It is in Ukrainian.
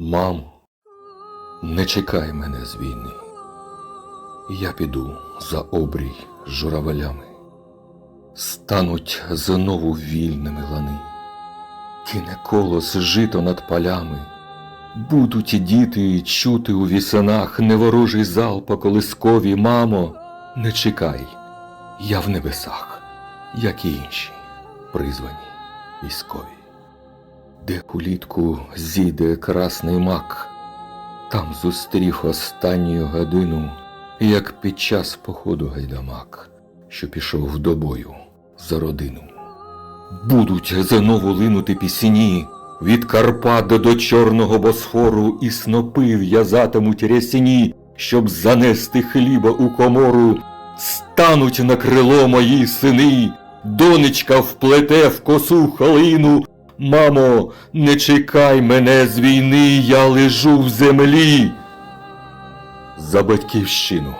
Мамо, не чекай мене з війни. Я піду за обрій з журавелями. Стануть знову вільними лани. Кине колос жито над полями. Будуть і діти чути у вісенах неворожий залп колискові, мамо, не чекай, я в небесах, як і інші, призвані військові. Де улітку зійде красний мак, там зустрів останню годину, як під час походу гайдамак, що пішов до бою за родину. Будуть знову линути пісні, від Карпат до Чорного Босфору і снопи в'язатимуть рясіні, щоб занести хліба у комору. Стануть на крило мої сини, донечка вплете в косу халину. Мамо, не чекай мене з війни, я лежу в землі. За батьківщину.